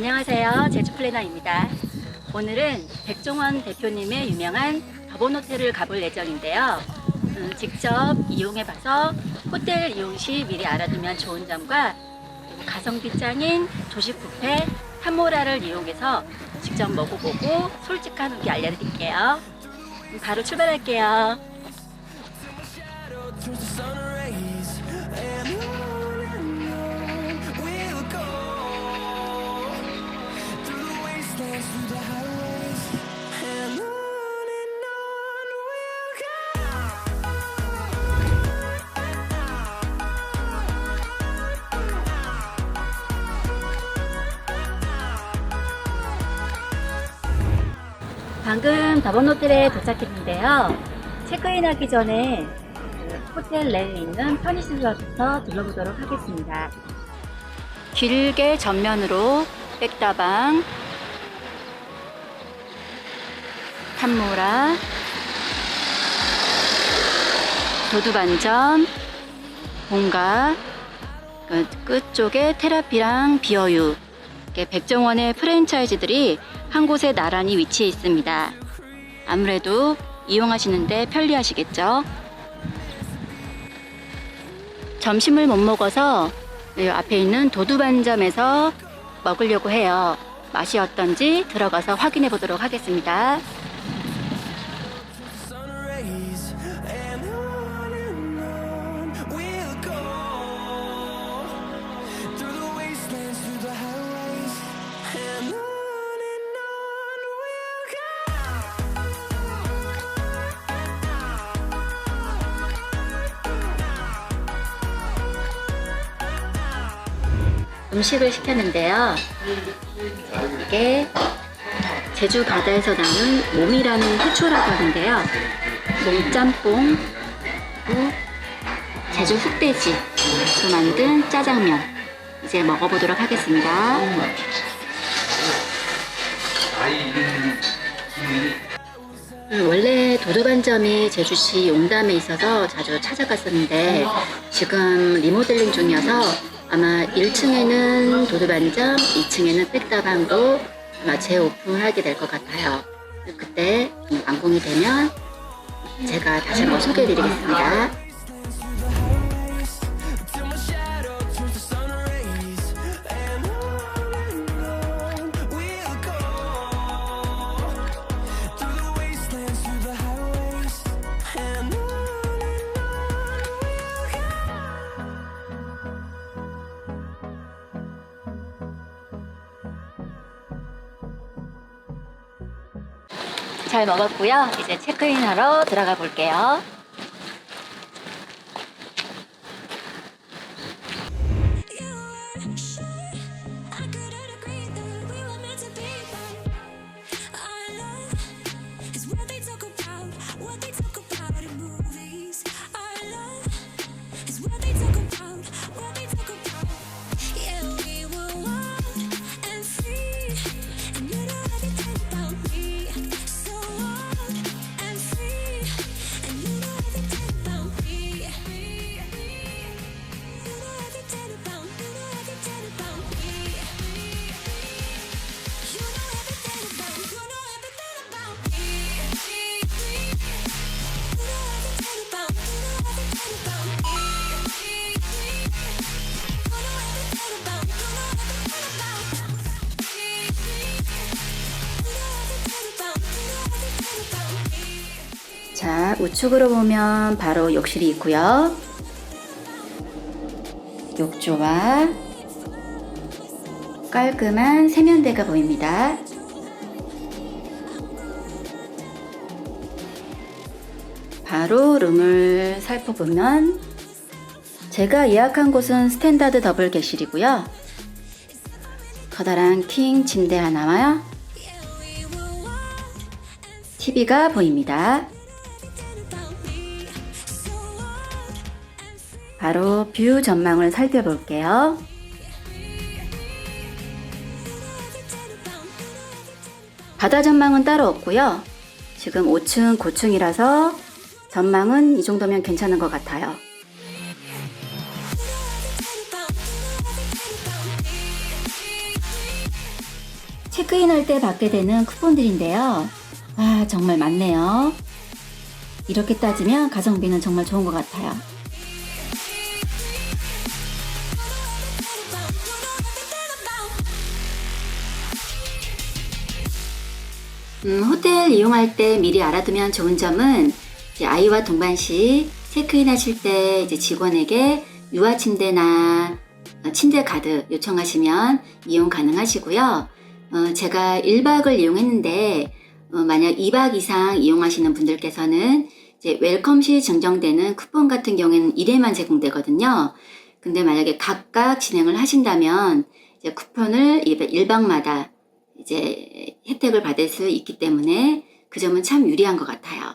안녕하세요. 제주 플래너입니다. 오늘은 백종원 대표님의 유명한 더본 호텔을 가볼 예정인데요. 음, 직접 이용해봐서 호텔 이용 시 미리 알아두면 좋은 점과 가성비 짱인 조식 뷔페 한모라를 이용해서 직접 먹어보고 솔직한 후기 알려드릴게요. 그럼 바로 출발할게요. 방금 더본 호텔에 도착했는데요. 체크인하기 전에 그 호텔 내에 있는 편의시설부터 둘러보도록 하겠습니다. 길게 전면으로 백다방, 탐모라, 도두반점, 본가, 그 끝쪽에 테라피랑 비어유, 백종원의 프랜차이즈들이 한 곳에 나란히 위치해 있습니다. 아무래도 이용하시는데 편리하시겠죠? 점심을 못 먹어서 이 앞에 있는 도두반점에서 먹으려고 해요. 맛이 어떤지 들어가서 확인해 보도록 하겠습니다. 음식을 시켰는데요. 이게 제주 바다에서 나는 몸이라는 해초라고 하는데요. 몸짬뽕, 제주 흑돼지로 만든 짜장면. 이제 먹어보도록 하겠습니다. 음, 원래 도두반점이 제주시 용담에 있어서 자주 찾아갔었는데 지금 리모델링 중이어서 아마 1층에는 도두반점, 2층에는 백다방도 아마 재오픈하게 될 것 같아요. 그때 좀 완공이 되면 제가 다시 한번 소개해드리겠습니다. 잘 먹었고요. 이제 체크인하러 들어가 볼게요. 자, 우측으로 보면 바로 욕실이 있고요. 욕조와 깔끔한 세면대가 보입니다. 바로 룸을 살펴보면 제가 예약한 곳은 스탠다드 더블 객실이고요. 커다란 킹 침대 하나와 TV가 보입니다. 바로 뷰 전망을 살펴볼게요. 바다 전망은 따로 없고요. 지금 5층 고층이라서 전망은 이 정도면 괜찮은 것 같아요. 체크인 할 때 받게 되는 쿠폰들인데요. 아, 정말 많네요. 이렇게 따지면 가성비는 정말 좋은 것 같아요. 음, 호텔 이용할 때 미리 알아두면 좋은 점은 아이와 동반 시 체크인 하실 때 이제 직원에게 유아 침대나 어, 침대 가드 요청하시면 이용 가능하시고요. 어, 제가 1박을 이용했는데 어, 만약 2박 이상 이용하시는 분들께서는 이제 웰컴 시 증정되는 쿠폰 같은 경우에는 1회만 제공되거든요. 근데 만약에 각각 진행을 하신다면 이제 쿠폰을 1박마다 이제 혜택을 받을 수 있기 때문에 그 점은 참 유리한 것 같아요.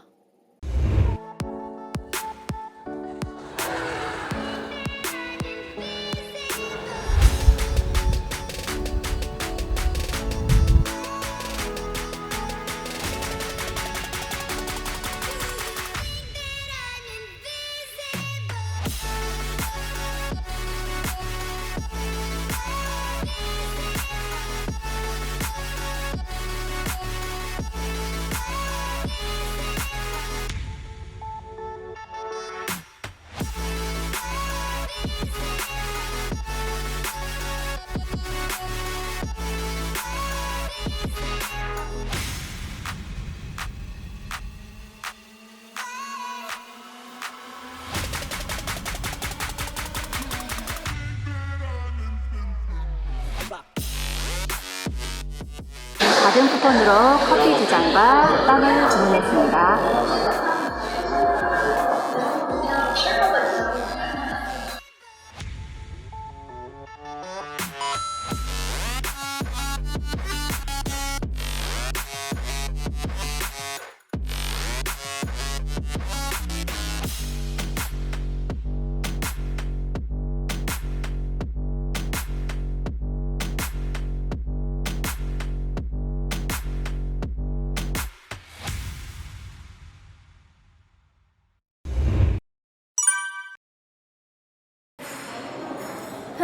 받은 쿠폰으로 커피 두 잔과 빵을 주문했습니다.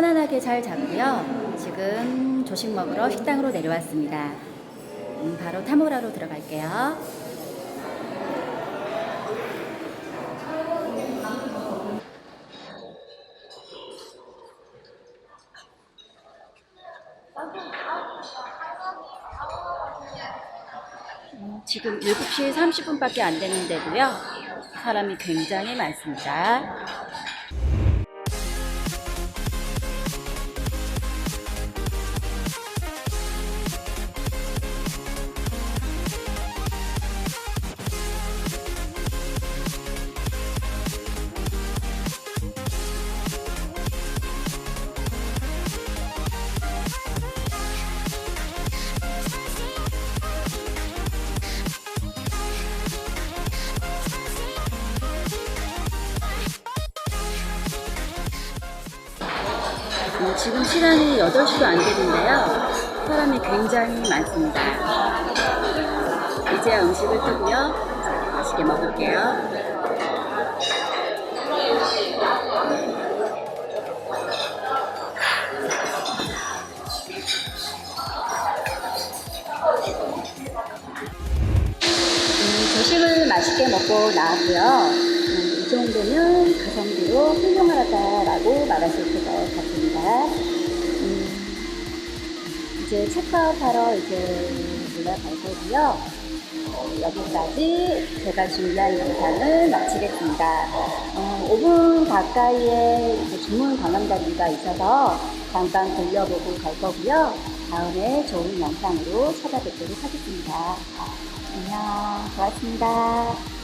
편안하게 잘 자고요. 지금 조식 먹으러 식당으로 내려왔습니다. 음, 바로 타모라로 들어갈게요. 음, 지금 7시 30분밖에 안 됐는데도요. 사람이 굉장히 많습니다. 지금 시간이 8시도 안 되는데요. 사람이 굉장히 많습니다. 이제 음식을 뜨고요. 맛있게 먹을게요. 음, 조식을 맛있게 먹고 나왔고요. 음, 이 정도면 가성비로 훌륭하다라고 말하실 것 같습니다. 음, 이제 체크아웃하러 이제 올라갈 거고요. 어, 여기까지 제가 준비한 영상을 마치겠습니다. 어, 5분 가까이에 주문 관람자리가 있어서 잠깐 돌려보고 갈 거고요. 다음에 좋은 영상으로 찾아뵙도록 하겠습니다. 안녕. 고맙습니다.